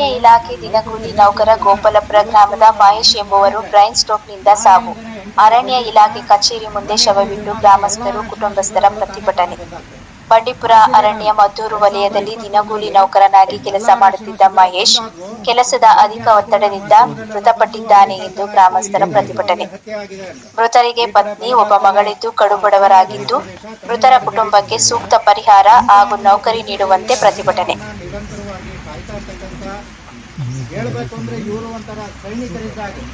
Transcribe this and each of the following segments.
ಅರಣ್ಯ ಇಲಾಖೆ ದಿನಗೂಲಿ ನೌಕರ ಗೋಪಾಲಪುರ ಗ್ರಾಮದ ಮಹೇಶ್ ಎಂಬುವರು ಬ್ರೈನ್ ಸ್ಟ್ರೋಕ್ನಿಂದ ಸಾವು. ಅರಣ್ಯ ಇಲಾಖೆ ಕಚೇರಿ ಮುಂದೆ ಶವವಿಟ್ಟು ಗ್ರಾಮಸ್ಥರು, ಕುಟುಂಬಸ್ಥರ ಪ್ರತಿಭಟನೆ. ಬಂಡೀಪುರ ಅರಣ್ಯ ಮದ್ದೂರು ವಲಯದಲ್ಲಿ ದಿನಗೂಲಿ ನೌಕರನಾಗಿ ಕೆಲಸ ಮಾಡುತ್ತಿದ್ದ ಮಹೇಶ್, ಕೆಲಸದ ಅಧಿಕ ಒತ್ತಡದಿಂದ ಮೃತಪಟ್ಟಿದ್ದಾನೆ ಎಂದು ಗ್ರಾಮಸ್ಥರ ಪ್ರತಿಭಟನೆ. ಮೃತರಿಗೆ ಪತ್ನಿ, ಒಬ್ಬ ಮಗಳಿದ್ದು ಕಡುಬಡವರಾಗಿದ್ದು, ಮೃತರ ಕುಟುಂಬಕ್ಕೆ ಸೂಕ್ತ ಪರಿಹಾರ ಹಾಗೂ ನೌಕರಿ ನೀಡುವಂತೆ ಪ್ರತಿಭಟನೆ. ಹೇಳ್ಬೇಕು ಅಂದ್ರೆ ಇವರು ಒಂಥರ ಸೈನಿಕರಿದ್ದಾಗೆ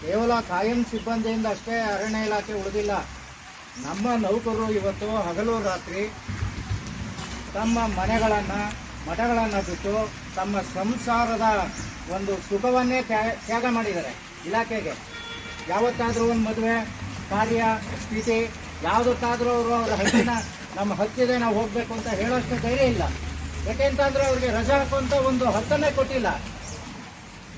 ಕೇವಲ ಕಾಯಂ ಸಿಬ್ಬಂದಿಯಿಂದ ಅಷ್ಟೇ ಅರಣ್ಯ ಇಲಾಖೆ ಉಳಿದಿಲ್ಲ. ನಮ್ಮ ನೌಕರರು ಇವತ್ತು ಹಗಲು ರಾತ್ರಿ ತಮ್ಮ ಮನೆಗಳನ್ನು, ಮಠಗಳನ್ನು ಬಿಟ್ಟು ತಮ್ಮ ಸಂಸಾರದ ಒಂದು ಸುಖವನ್ನೇ ತ್ಯಾ- ತ್ಯಾಗ ಮಾಡಿದ್ದಾರೆ ಇಲಾಖೆಗೆ. ಯಾವತ್ತಾದರೂ ಒಂದು ಮದುವೆ, ಕಾರ್ಯ, ಸ್ಥಿತಿ, ಯಾವುದಕ್ಕಾದರೂ ಅವರು ಅವರ ಹಕ್ಕಿನ, ನಮ್ಮ ಹಕ್ಕಿದೆ ನಾವು ಹೋಗಬೇಕು ಅಂತ ಹೇಳೋಷ್ಟು ಧೈರ್ಯ ಇಲ್ಲ. ಯಾಕೆಂತಂದ್ರೆ ಅವ್ರಿಗೆ ರಜಾ ಹಾಕುವಂತ ಒಂದು ಹಕ್ಕನ್ನೇ ಕೊಟ್ಟಿಲ್ಲ.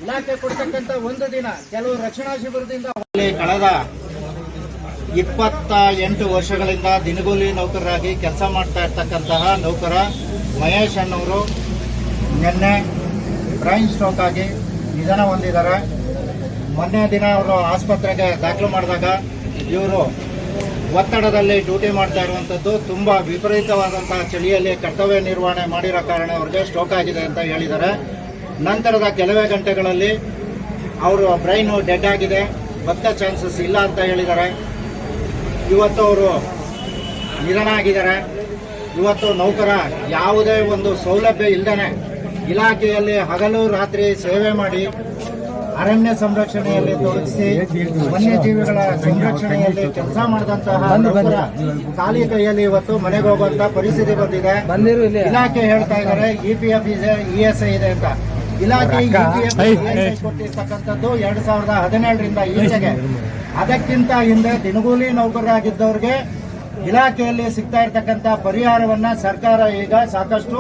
ಇಲಾಖೆ ಕೊಡ್ತಕ್ಕಂಥ ಒಂದು ದಿನ ಕೆಲವು ರಕ್ಷಣಾ ಶಿಬಿರದಿಂದ ಕಳೆದ ಇಪ್ಪತ್ತ ಎಂಟು ವರ್ಷಗಳಿಂದ ದಿನಗೂಲಿ ನೌಕರರಾಗಿ ಕೆಲಸ ಮಾಡ್ತಾ ಇರ್ತಕ್ಕಂತಹ ನೌಕರ ಮಹೇಶ್ ಅನ್ನೋರು ನಿನ್ನೆ ಬ್ರೈನ್ ಸ್ಟ್ರೋಕ್ ಆಗಿ ನಿಧನ ಹೊಂದಿದ್ದಾರೆ. ಮೊನ್ನೆ ದಿನ ಅವರು ಆಸ್ಪತ್ರೆಗೆ ದಾಖಲು ಮಾಡಿದಾಗ ಇವರು ಒತ್ತಡದಲ್ಲಿ ಡ್ಯೂಟಿ ಮಾಡ್ತಾ ಇರುವಂಥದ್ದು ತುಂಬ ವಿಪರೀತವಾದಂತಹ ಚಳಿಯಲ್ಲಿ ಕರ್ತವ್ಯ ನಿರ್ವಹಣೆ ಮಾಡಿರೋ ಕಾರಣ ಅವ್ರಿಗೆ ಸ್ಟ್ರೋಕ್ ಆಗಿದೆ ಅಂತ ಹೇಳಿದ್ದಾರೆ. ನಂತರದ ಕೆಲವೇ ಗಂಟೆಗಳಲ್ಲಿ ಅವರು ಬ್ರೈನು ಡೆಡ್ ಆಗಿದೆ. ಬತ್ತ ಚಾನ್ಸಸ್ ಇಲ್ಲ ಅಂತ ಹೇಳಿದ್ದಾರೆ. ಇವತ್ತು ಅವರು ನಿಧನ ಆಗಿದ್ದಾರೆ ಇವತ್ತು ನೌಕರ ಯಾವುದೇ ಒಂದು ಸೌಲಭ್ಯ ಇಲ್ಲದೇ ಇಲಾಖೆಯಲ್ಲಿ ಹಗಲು ರಾತ್ರಿ ಸೇವೆ ಮಾಡಿ ಅರಣ್ಯ ಸಂರಕ್ಷಣೆಯಲ್ಲಿ ತೊಡಗಿಸಿ ವನ್ಯಜೀವಿಗಳ ಸಂರಕ್ಷಣೆಯಲ್ಲಿ ಕೆಲಸ ಮಾಡಿದಂತಹ ಖಾಲಿ ಕೈಯಲ್ಲಿ ಇವತ್ತು ಮನೆಗೆ ಹೋಗುವಂತ ಪರಿಸ್ಥಿತಿ ಬಂದಿದೆ. ಇಲಾಖೆ ಹೇಳ್ತಾ ಇದ್ದಾರೆ ಇ ಪಿ ಎಫ್ ಇದೆ ಇ ಎಸ್ ಐ ಇದೆ ಅಂತ. ಇಲಾಖೆ ಕೊಟ್ಟಿರ್ತಕ್ಕಂಥದ್ದು ಎರಡ್ ಸಾವಿರದ ಹದಿನೇಳರಿಂದ ಈಚೆಗೆ. ಅದಕ್ಕಿಂತ ಹಿಂದೆ ದಿನಗೂಲಿ ನೌಕರರಾಗಿದ್ದವ್ರಿಗೆ ಇಲಾಖೆಯಲ್ಲಿ ಸಿಗ್ತಾ ಇರ್ತಕ್ಕಂಥ ಪರಿಹಾರವನ್ನ ಸರ್ಕಾರ ಈಗ ಸಾಕಷ್ಟು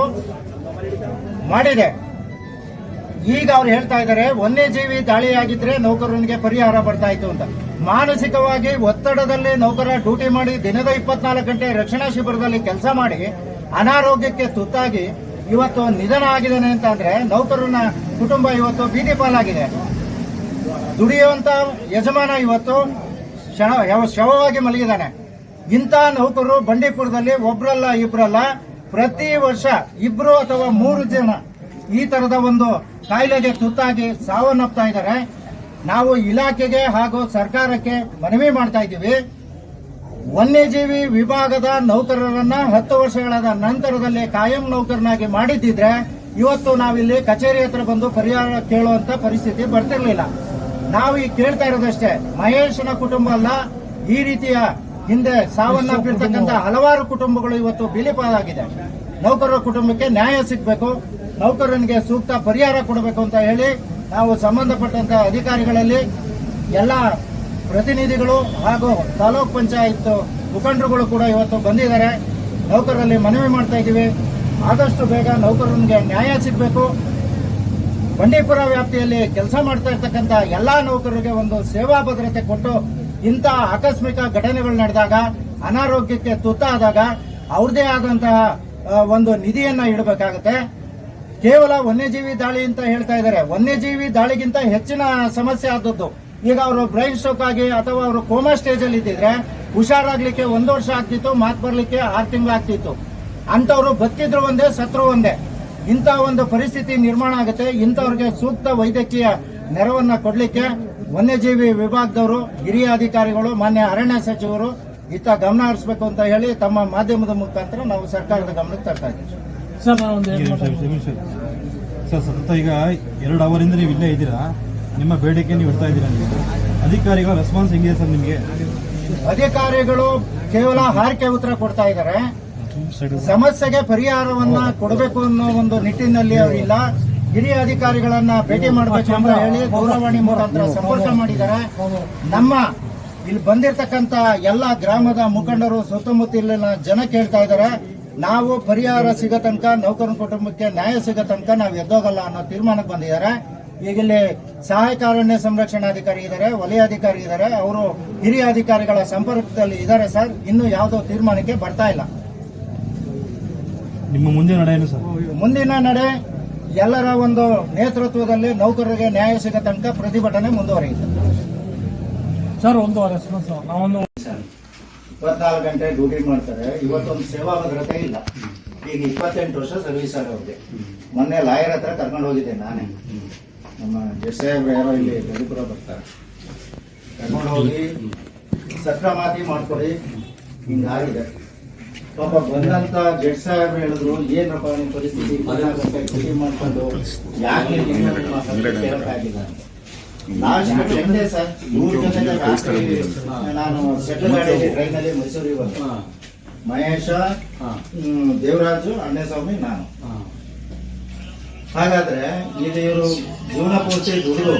ಮಾಡಿದೆ. ಈಗ ಅವ್ರು ಹೇಳ್ತಾ ಇದ್ದಾರೆ ವನ್ಯಜೀವಿ ದಾಳಿಯಾಗಿದ್ರೆ ನೌಕರನಿಗೆ ಪರಿಹಾರ ಬರ್ತಾ ಇತ್ತು ಅಂತ. ಮಾನಸಿಕವಾಗಿ ಒತ್ತಡದಲ್ಲಿ ನೌಕರ ಡ್ಯೂಟಿ ಮಾಡಿ ದಿನದ ಇಪ್ಪತ್ನಾಲ್ಕು ಗಂಟೆ ರಕ್ಷಣಾ ಶಿಬಿರದಲ್ಲಿ ಕೆಲಸ ಮಾಡಿ ಅನಾರೋಗ್ಯಕ್ಕೆ ತುತ್ತಾಗಿ ಇವತ್ತು ನಿಧನ ಆಗಿದ್ದಾನೆ ಅಂತ ಅಂದ್ರೆ ನೌಕರನ ಕುಟುಂಬ ಇವತ್ತು ಬೀದಿ ಪಾಲಾಗಿದೆ. ದುಡಿಯುವಂತ ಯಜಮಾನ ಇವತ್ತು ಶವ ಶವವಾಗಿ ಮಲಗಿದ್ದಾನೆ. ಇಂಥ ನೌಕರರು ಬಂಡೀಪುರದಲ್ಲಿ ಒಬ್ರಲ್ಲ, ಇಬ್ರಲ್ಲ, ಪ್ರತಿ ವರ್ಷ ಇಬ್ರು ಅಥವಾ ಮೂರು ಜನ ಈ ತರದ ಒಂದು ಕಾಯಿಲೆಗೆ ತುತ್ತಾಗಿ ಸಾವನ್ನಪ್ತಾ ಇದ್ದಾರೆ. ನಾವು ಇಲಾಖೆಗೆ ಹಾಗೂ ಸರ್ಕಾರಕ್ಕೆ ಮನವಿ ಮಾಡ್ತಾ ಇದ್ದೀವಿ. ವನ್ಯಜೀವಿ ವಿಭಾಗದ ನೌಕರರನ್ನ ಹತ್ತು ವರ್ಷಗಳಾದ ನಂತರದಲ್ಲಿ ಕಾಯಂ ನೌಕರನಾಗಿ ಮಾಡಿದ್ದಿದ್ರೆ ಇವತ್ತು ನಾವಿಲ್ಲಿ ಕಚೇರಿ ಹತ್ರ ಬಂದು ಪರಿಹಾರ ಕೇಳುವಂತ ಪರಿಸ್ಥಿತಿ ಬರ್ತಿರ್ಲಿಲ್ಲ. ನಾವು ಈಗ ಕೇಳ್ತಾ ಇರೋದಷ್ಟೇ, ಮಹೇಶನ ಕುಟುಂಬ ಅಲ್ಲ, ಈ ರೀತಿಯ ಹಿಂದೆ ಸಾವನ್ನಪ್ಪಿರ್ತಕ್ಕಂಥ ಹಲವಾರು ಕುಟುಂಬಗಳು ಇವತ್ತು ಬಿಲಿಪಾಲಾಗಿದೆ ನೌಕರರ ಕುಟುಂಬಕ್ಕೆ ನ್ಯಾಯ ಸಿಗಬೇಕು. ನೌಕರನಿಗೆ ಸೂಕ್ತ ಪರಿಹಾರ ಕೊಡಬೇಕು ಅಂತ ಹೇಳಿ ನಾವು ಸಂಬಂಧಪಟ್ಟಂತ ಅಧಿಕಾರಿಗಳಲ್ಲಿ ಎಲ್ಲ ಪ್ರತಿನಿಧಿಗಳು ಹಾಗೂ ತಾಲೂಕ್ ಪಂಚಾಯತ್ ಮುಖಂಡರುಗಳು ಕೂಡ ಇವತ್ತು ಬಂದಿದ್ದಾರೆ. ನೌಕರರಲ್ಲಿ ಮನವಿ ಮಾಡ್ತಾ ಇದ್ದೀವಿ. ಆದಷ್ಟು ಬೇಗ ನೌಕರನಿಗೆ ನ್ಯಾಯ ಸಿಗಬೇಕು. ಬಂಡೀಪುರ ವ್ಯಾಪ್ತಿಯಲ್ಲಿ ಕೆಲಸ ಮಾಡ್ತಾ ಇರ್ತಕ್ಕಂಥ ಎಲ್ಲ ನೌಕರರಿಗೆ ಒಂದು ಸೇವಾ ಭದ್ರತೆ ಕೊಟ್ಟು ಇಂಥ ಆಕಸ್ಮಿಕ ಘಟನೆಗಳು ನಡೆದಾಗ, ಅನಾರೋಗ್ಯಕ್ಕೆ ತುತ್ತಾದಾಗ ಅವ್ರದೇ ಆದಂತಹ ಒಂದು ನಿಧಿಯನ್ನ ಇಡಬೇಕಾಗುತ್ತೆ. ಕೇವಲ ವನ್ಯಜೀವಿ ದಾಳಿ ಅಂತ ಹೇಳ್ತಾ ಇದ್ದಾರೆ. ವನ್ಯಜೀವಿ ದಾಳಿಗಿಂತ ಹೆಚ್ಚಿನ ಸಮಸ್ಯೆ ಆದದ್ದು. ಈಗ ಅವರು ಬ್ರೈನ್ ಸ್ಟ್ರೋಕ್ ಆಗಿ ಅಥವಾ ಅವರು ಕೋಮಾ ಸ್ಟೇಜ್ ಅಲ್ಲಿ ಇದ್ದಿದ್ರೆ ಹುಷಾರಾಗ್ಲಿಕ್ಕೆ ಒಂದು ವರ್ಷ ಆಗ್ತಿತ್ತು, ಮಾತು ಬರ್ಲಿಕ್ಕೆ ಆರು ತಿಂಗಳು ಆಗ್ತಿತ್ತು. ಅಂತವ್ರು ಬದುಕಿದ್ರು ಒಂದೇ, ಸತ್ರು ಒಂದೇ. ಇಂಥ ಒಂದು ಪರಿಸ್ಥಿತಿ ನಿರ್ಮಾಣ ಆಗುತ್ತೆ. ಇಂಥವ್ರಿಗೆ ಸೂಕ್ತ ವೈದ್ಯಕೀಯ ನೆರವನ್ನ ಕೊಡ್ಲಿಕ್ಕೆ ವನ್ಯಜೀವಿ ವಿಭಾಗದವರು, ಹಿರಿಯ ಅಧಿಕಾರಿಗಳು, ಮಾನ್ಯ ಅರಣ್ಯ ಸಚಿವರು ಇತ್ತ ಗಮನ ಹರಿಸಬೇಕು ಅಂತ ಹೇಳಿ ತಮ್ಮ ಮಾಧ್ಯಮದ ಮುಖಾಂತರ ನಾವು ಸರ್ಕಾರದ ಗಮನಕ್ಕೆ ತರ್ತಾ ಇದ್ದೀವಿ. ಸರ್ ನಾನು ಒಂದು. ಸರ್ ಸತತ ಈಗ ಎರಡು ಅವರಿಂದ ನೀವು ಇಲ್ಲೇ ಇದ್ದೀರಾ? ನಿಮ್ಮ ಬೇಡಿಕೆ ನೀವು ಇಡ್ತಾ ಇದ್ದೀರಾ ನೀವು? ಅಧಿಕಾರಿಗಳ ರೆಸ್ಪಾನ್ಸ್ ಹೆಂಗಿದೆ ಸರ್ ನಿಮಗೆ? ಅಧಿಕಾರಿಗಳು ಕೇವಲ ಹಾರಿಕೆ ಉತ್ತರ ಕೊಡ್ತಾ ಇದ್ದಾರೆ. ಸಮಸ್ಯೆಗೆ ಪರಿಹಾರವನ್ನ ಕೊಡಬೇಕು ಅನ್ನೋ ಒಂದು ನಿಟ್ಟಿನಲ್ಲಿ ಅವರಿಲ್ಲ ಹಿರಿಯ ಅಧಿಕಾರಿಗಳನ್ನ ಭೇಟಿ ಮಾಡಬೇಕು ಅಂತ ಹೇಳಿ ದೂರವಾಣಿ ಮುಖಾಂತರ ಸಂಪರ್ಕ ಮಾಡಿದ್ದಾರೆ. ನಮ್ಮ ಇಲ್ಲಿ ಬಂದಿರತಕ್ಕಂತ ಎಲ್ಲ ಗ್ರಾಮದ ಮುಖಂಡರು ಸುತ್ತಮುತ್ತಲಿನ ಜನ ಕೇಳ್ತಾ ಇದ್ದಾರೆ. ನಾವು ಪರಿಹಾರ ಸಿಗೋ ತನಕ ನೌಕರನ ಕುಟುಂಬಕ್ಕೆ ನ್ಯಾಯ ಸಿಗೋ ತನಕ ನಾವು ಎದ್ದೋಗಲ್ಲ ಅನ್ನೋ ತೀರ್ಮಾನಕ್ಕೆ ಬಂದಿದ್ದಾರೆ. ಈಗ ಇಲ್ಲಿ ಸಹಾಯಕ ಅರಣ್ಯ ಸಂರಕ್ಷಣಾಧಿಕಾರಿ ಇದ್ದಾರೆ ವಲಯಾಧಿಕಾರಿ ಇದ್ದಾರೆ. ಅವರು ಹಿರಿಯ ಅಧಿಕಾರಿಗಳ ಸಂಪರ್ಕದಲ್ಲಿ ಇದ್ದಾರೆ ಸರ್. ಇನ್ನು ಯಾವುದೋ ತೀರ್ಮಾನಕ್ಕೆ ಬರ್ತಾ ಇಲ್ಲ. ನಿಮ್ಮ ಮುಂದೆ ನಡೆ ಏನು ಸರ್? ಮುಂದಿನ ನಡೆ ಎಲ್ಲರ ಒಂದು ನೇತೃತ್ವದಲ್ಲಿ ನೌಕರರಿಗೆ ನ್ಯಾಯ ಸಿಗೋ ತನಕ ಪ್ರತಿಭಟನೆ ಮುಂದುವರಿಯಿತು ಸರ್ ಒಂದು ರೆಸ್ಪಾನ್ಸ್ ನಾವೊಂದು ಇಪ್ಪತ್ನಾಲ್ಕು ಗಂಟೆ ಡ್ಯೂಟಿ ಮಾಡ್ತಾರೆ. ಇವತ್ತೊಂದು ಸೇವಾ ಭದ್ರತೆ ಇಲ್ಲ. ಈಗ ಇಪ್ಪತ್ತೆಂಟು ವರ್ಷ ಸರ್ವಿಸ್ ಆಗೋಗಿದೆ ಮೊನ್ನೆ ಲಾಯರ್ ಹತ್ರ ಕರ್ಕೊಂಡು ಹೋಗಿದ್ದೆ ನಾನೇ. ನಮ್ಮ ಜಸ್ ಯಾರೋ ಇಲ್ಲಿ ಗಡಿಪುರ ಬರ್ತಾರೆ. ಕರ್ಕೊಂಡು ಹೋಗಿ ಸಕ್ರಮಾತಿ ಮಾಡ್ಕೊಡಿ ಹಿಂಗಾಗಿದೆ. ಪಾಪ ಬಂದಂತ ಜಡ್ ಸಾಹೇಬ್ ಹೇಳಿದ್ರು, ಏನಪ್ಪ ನಿಮ್ಮ ಪರಿಸ್ಥಿತಿ? ಮಾಡ್ಕೊಂಡು ಯಾಕೆ ಕೇಳಕ್ಕಾಗಿಲ್ಲ ಅಂತ ಲಾಸ್ಟ್ ಸರ್. ರಾತ್ರಿ ನಾನು ಸೆಟ್ಲ್ ಗಾಡಿಯಲ್ಲಿ ಟ್ರೈನಲ್ಲಿ ಮೈಸೂರಿಗೆ ಬಂದೆ ಮಹೇಶ ದೇವರಾಜು ದೇವರಾಜು ಅಣ್ಣಸ್ವಾಮಿ ನಾನು. ಹಾಗಾದ್ರೆ ಇದು ಇವರು ಜೀವನ ಪೂರ್ತಿ ದುಡಿದು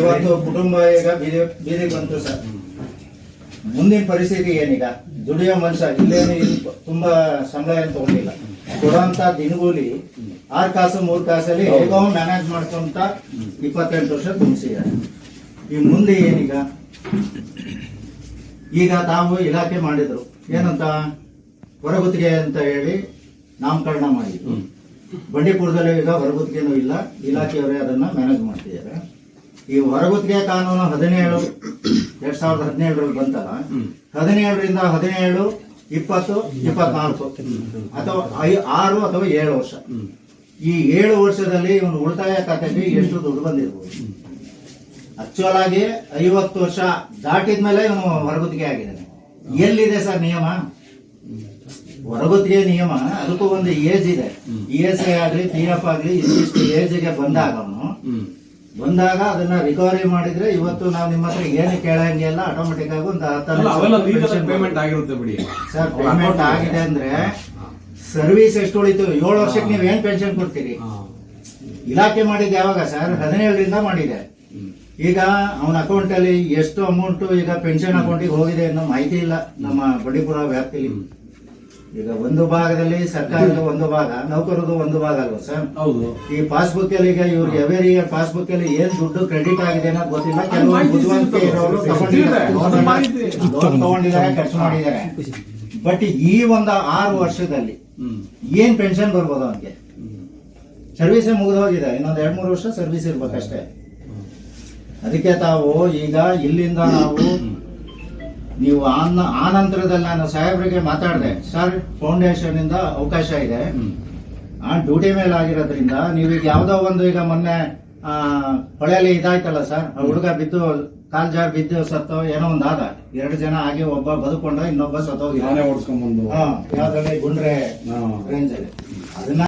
ಇವತ್ತು ಕುಟುಂಬ ಈಗ ಬೀದಿ ಬೀದಿಗೆ ಬಂತು ಸರ್. ಮುಂದಿನ ಪರಿಸ್ಥಿತಿ ಏನೀಗ ದುಡಿಯೋ ಮನುಷ್ಯ ಇಲ್ಲೇನು ಇಲ್ಲಿ ತುಂಬಾ ಸಂಬಳ ಏನು ತಗೊಂಡಿಲ್ಲ. ಕೊಡುವಂತ ದಿನಗೂಲಿ ಆರು ಕಾಸು ಮೂರು ಕಾಸಲ್ಲಿ ಹೇಗೋ ಮ್ಯಾನೇಜ್ ಮಾಡ್ಕೊಂತ ಇಪ್ಪತ್ತೆಂಟು ವರ್ಷ ತುಂಬಿಸಿದ್ದಾರೆ. ಈ ಮುಂದೆ ಏನೀಗ? ಈಗ ತಾವು ಇಲಾಖೆ ಮಾಡಿದ್ರು. ಏನಂತ? ಹೊರಗುತ್ತಿಗೆ ಅಂತ ಹೇಳಿ ನಾಮಕರಣ ಮಾಡಿದ್ರು. ಬಂಡೀಪುರದಲ್ಲಿ ಈಗ ಹೊರಗುತ್ತಿಗೆನೂ ಇಲ್ಲ. ಇಲಾಖೆಯವರೇ ಅದನ್ನ ಮ್ಯಾನೇಜ್ ಮಾಡ್ತಿದ್ದಾರೆ. ಈ ಹೊರಗುತ್ತಿಗೆ ಕಾನೂನು ಹದಿನೇಳು ಎರಡ್ ಸಾವಿರದ ಹದಿನೇಳರಲ್ಲಿ ಬಂತಲ್ಲ? ಹದಿನೇಳರಿಂದ ಹದಿನೇಳು ಇಪ್ಪತ್ತು ಇಪ್ಪತ್ನಾಲ್ಕು ಅಥವಾ ಆರು ಅಥವಾ ಏಳು ವರ್ಷ. ಈ ಏಳು ವರ್ಷದಲ್ಲಿ ಇವನು ಉಳಿತಾಯ ಖಾತೆಗೆ ಎಷ್ಟು ದುಡ್ಡು ಬಂದಿರ್ಬೋದು? ಆಕ್ಚುಲ್ ಆಗಿ ಐವತ್ತು ವರ್ಷ ದಾಟಿದ ಮೇಲೆ ಇವನು ಹೊರಗುತ್ತಿಗೆ ಆಗಿದ್ದಾನೆ. ಎಲ್ಲಿದೆ ಸರ್ ನಿಯಮ? ಹೊರಗುತ್ತಿಗೆ ನಿಯಮ ಅದಕ್ಕೂ ಒಂದು ಏಜ್ ಇದೆ. ಇ ಎಸ್ ಐ ಆಗ್ಲಿ ಪಿ ಎಫ್ ಆಗ್ಲಿ ಇಷ್ಟಿಷ್ಟು ಏಜ್ಗೆ ಬಂದಾಗ ಅವನು ಬಂದಾಗ ಅದನ್ನ ರಿಕವರಿ ಮಾಡಿದ್ರೆ ಇವತ್ತು ನಾವು ನಿಮ್ಮ ಹತ್ರ ಏನು ಕೇಳಂಗಿಲ್ಲ ಆಟೋಮೆಟಿಕ್ ಆಗಿ ಒಂದು ಪೇಮೆಂಟ್ ಆಗಿರುತ್ತೆ ಬಿಡಿ. ಸರ್ ಪೇಮೆಂಟ್ ಆಗಿದೆ ಅಂದ್ರೆ ಸರ್ವಿಸ್ ಎಷ್ಟು ಉಳಿತು ಏಳು ವರ್ಷಕ್ಕೆ ನೀವು ಏನ್ ಪೆನ್ಷನ್ ಕೊಡ್ತೀರಿ? ಇಲಾಖೆ ಮಾಡಿದ್ದೆ ಯಾವಾಗ? ಸರ್ ಹದಿನೇಳರಿಂದ ಮಾಡಿದೆ. ಈಗ ಅವನ ಅಕೌಂಟ್ ಅಲ್ಲಿ ಎಷ್ಟು ಅಮೌಂಟ್ ಈಗ ಪೆನ್ಷನ್ ಅಕೌಂಟಿಗೆ ಹೋಗಿದೆ ಅನ್ನೋ ಮಾಹಿತಿ ಇಲ್ಲ ನಮ್ಮ ಬಂಡೀಪುರ ವ್ಯಾಪ್ತಿಲಿ. ಈಗ ಒಂದು ಭಾಗದಲ್ಲಿ ಸರ್ಕಾರದ ಒಂದು ಭಾಗ ನೌಕರದು ಒಂದು ಭಾಗ ಅಲ್ವಾ ಸರ್? ಹೌದು. ಈ ಪಾಸ್ಬುಕ್ ಅಲ್ಲಿ ಈಗ ಇವ್ರಿಗೆ ಎವರಿ ಇಯರ್ ಪಾಸ್ಬುಕ್ ಅಲ್ಲಿ ಏನ್ ದುಡ್ಡು ಕ್ರೆಡಿಟ್ ಆಗಿದೆ ಅನ್ನೋದು ಗೊತ್ತಿಲ್ಲ. ಬುದ್ಧಿವಂತಿಕೆ ಇರೋರು ತಗೊಂಡಿದ್ದಾರೆ. ಖರ್ಚು ಮಾಡಿದ್ದಾರೆ. ಬಟ್ ಈ ಒಂದು ಆರು ವರ್ಷದಲ್ಲಿ ಏನ್ ಪೆನ್ಷನ್ ಬರ್ಬೋದು ಅವನಿಗೆ? ಸರ್ವಿಸ್ ಮುಗಿದು ಹೋಗಿದೆ. ಇನ್ನೊಂದು ಎರಡ್ ಮೂರು ವರ್ಷ ಸರ್ವಿಸ್ ಇರ್ಬೇಕಷ್ಟೇ. ಅದಕ್ಕೆ ತಾವು ಈಗ ಇಲ್ಲಿಂದ ನಾವು ನೀವು ಆನ್ ಆ ನಂತರದಲ್ಲಿ ನಾನು ಸಾಹೇಬ್ರಿಗೆ ಮಾತಾಡಿದೆ. ಸರ್ ಫೌಂಡೇಶನ್ ಇಂದ ಅವಕಾಶ ಇದೆ. ಆ ಡ್ಯೂಟಿ ಮೇಲೆ ಆಗಿರೋದ್ರಿಂದ ನೀವೀಗ ಯಾವುದೋ ಒಂದು ಈಗ ಮೊನ್ನೆ ಹೊಳೆಯಲ್ಲಿ ಇದಾಯ್ತಲ್ಲ ಸರ್? ಆ ಹುಡುಗ ಬಿದ್ದು ಕಾಲ್ ಜಾರ್ ಬಿದ್ದು ಸತ್ತೋ ಏನೋ ಒಂದ್ ಆದ. ಎರಡು ಜನ ಆಗಿ ಒಬ್ಬ ಬದುಕೊಂಡ ಇನ್ನೊಬ್ಬ ಸತ್ತೋಗಿ ನಾನೇ ಓಡಿಸ್ಕೊಂಡ್ಬಂದು ಹಾ ಯಾವ್ದ್ರಲ್ಲಿ ಗುಂಡ್ರೆ. ರೇಂಜ್ ಅಲ್ಲಿ. ಅದನ್ನ